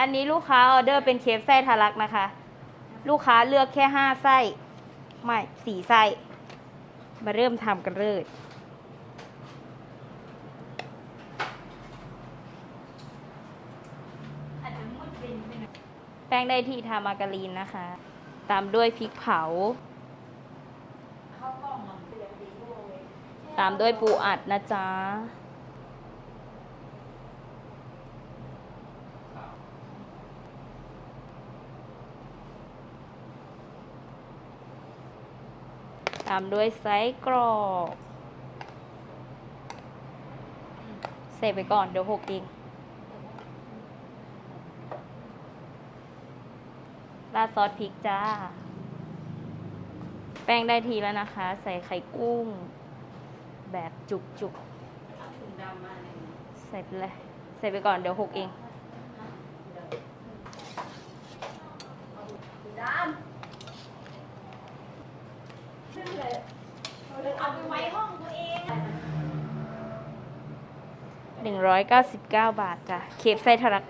อันนี้ลูกค้าออเดอร์เป็นเคฟไส้ทะลักนะคะ ลูกค้าเลือกแค่ห้าไส้ ไม่สี่ไส้ มาเริ่มทำกันเลยแป้งได้ที่ทามาการีนนะคะ ตามด้วยพริกเผา ตามด้วยปูอัดนะจ๊ะ ตามด้วยไส้กรอกใส่ไปก่อนเดี๋ยวหกเองราดซอสพริกจ้า แป้งได้ทีแล้วนะคะ ใส่ไข่กุ้ง แบบจุกจุกๆใส่ไปเลย ใส่ไปก่อนเดี๋ยวหกเอง เอา ไปไว้ห้องตัวเองหนึ่งร้อยเก้าสิบเก้าบาทจ้ะเคฟไซทรัก